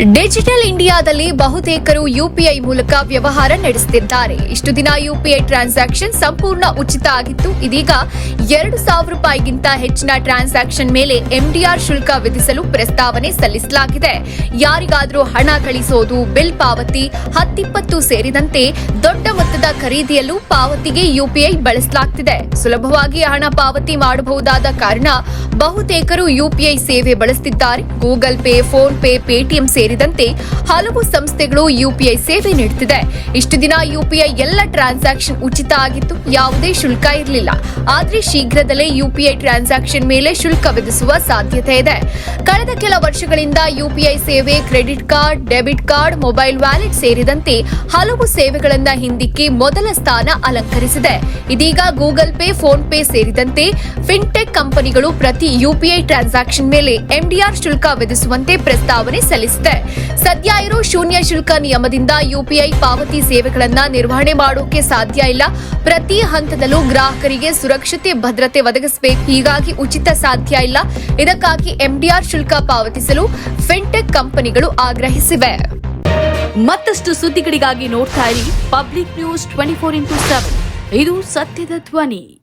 Digital ಇಂಡಿಯಾದಲ್ಲಿ ಬಹುತೇಕರು UPI ಮೂಲಕ ವ್ಯವಹಾರ ನಡೆಸುತ್ತಿದ್ದಾರೆ. ಇಷ್ಟು ದಿನ ಯುಪಿಐ ಟ್ರಾನ್ಸಾಕ್ಷನ್ ಸಂಪೂರ್ಣ ಉಚಿತ ಆಗಿತ್ತು. ಇದೀಗ ಎರಡು ಸಾವಿರ ರೂಪಾಯಿಗಿಂತ ಹೆಚ್ಚಿನ ಟ್ರಾನ್ಸಾಕ್ಷನ್ ಮೇಲೆ ಎಂಡಿಆರ್ ಶುಲ್ಕ ವಿಧಿಸಲು ಪ್ರಸ್ತಾವನೆ ಸಲ್ಲಿಸಲಾಗಿದೆ. ಯಾರಿಗಾದರೂ ಹಣ ಕಳಿಸೋದು, ಬಿಲ್ ಪಾವತಿ, ಹತ್ತಿಪ್ಪತ್ತು ಸೇರಿದಂತೆ ದೊಡ್ಡ ಮೊತ್ತದ ಖರೀದಿಯಲ್ಲೂ ಪಾವತಿಗೆ ಯುಪಿಐ ಬಳಸಲಾಗ್ತಿದೆ. ಸುಲಭವಾಗಿ ಹಣ ಪಾವತಿ ಮಾಡಬಹುದಾದ ಕಾರಣ ಬಹುತೇಕರು ಯುಪಿಐ ಸೇವೆ ಬಳಸುತ್ತಿದ್ದಾರೆ Google Pay, PhonePe, Paytm ಸೇರಿದಂತೆ ಹಲವು ಸಂಸ್ಥೆಗಳು ಯುಪಿಐ ಸೇವೆ ನೀಡುತ್ತಿದೆ. ಇಷ್ಟು ದಿನ ಯುಪಿಐ ಎಲ್ಲ ಟ್ರಾನ್ಸಾಕ್ಷನ್ ಉಚಿತ ಆಗಿತ್ತು ಯಾವುದೇ ಶುಲ್ಕ ಇರಲಿಲ್ಲ. ಆದರೆ ಶೀಘ್ರದಲ್ಲೇ ಯುಪಿಐ ಟ್ರಾನ್ಸಾಕ್ಷನ್ ಮೇಲೆ ಶುಲ್ಕ ವಿಧಿಸುವ ಸಾಧ್ಯತೆ ಇದೆ. ಕಳೆದ ಕೆಲ ವರ್ಷಗಳಿಂದ ಯುಪಿಐ ಸೇವೆ credit card, debit card, mobile wallet ಸೇರಿದಂತೆ ಹಲವು ಸೇವೆಗಳನ್ನ ಹಿಂದಿಕ್ಕಿ ಮೊದಲ ಸ್ಥಾನ ಅಲಂಕರಿಸಿದೆ. ಇದೀಗ ಗೂಗಲ್ ಪೇ, ಫೋನ್ ಪೇ ಸೇರಿದಂತೆ ಫಿನ್ಟೆಕ್ ಕಂಪನಿಗಳು ಪ್ರತಿ ಯುಪಿಐ ಟ್ರಾನ್ಸಾಕ್ಷನ್ ಮೇಲೆ ಎಂಡಿಆರ್ ಶುಲ್ಕ ವಿಧಿಸುವಂತೆ ಪ್ರಸ್ತಾವನೆ ಸಲ್ಲಿಸಿದೆ. ಸದ್ಯ ಇರೋ ಶೂನ್ಯ ಶುಲ್ಕ ನಿಯಮದಿಂದ ಯುಪಿಐ ಪಾವತಿ ಸೇವೆಗಳನ್ನ ನಿರ್ವಹಣೆ ಮಾಡೋಕೆ ಸಾಧ್ಯ ಇಲ್ಲ. ಪ್ರತಿ ಹಂತದಲ್ಲೂ ಗ್ರಾಹಕರಿಗೆ ಸುರಕ್ಷತೆ, ಭದ್ರತೆ ಒದಗಿಸಬೇಕು. ಹೀಗಾಗಿ ಉಚಿತ ಸಾಧ್ಯ ಇಲ್ಲ. ಇದಕ್ಕಾಗಿ ಎಂಡಿಆರ್ ಶುಲ್ಕ ಪಾವತಿಸಲು ಫಿನ್ಟೆಕ್ ಕಂಪನಿಗಳು ಆಗ್ರಹಿಸಿವೆ. ಮತ್ತಷ್ಟು ಸುದ್ದಿಗಳಿಗಾಗಿ ನೋಡ್ತಾ ಇರಿ public news twenty four into seven. ಇದು ಸತ್ಯದ ಧ್ವನಿ.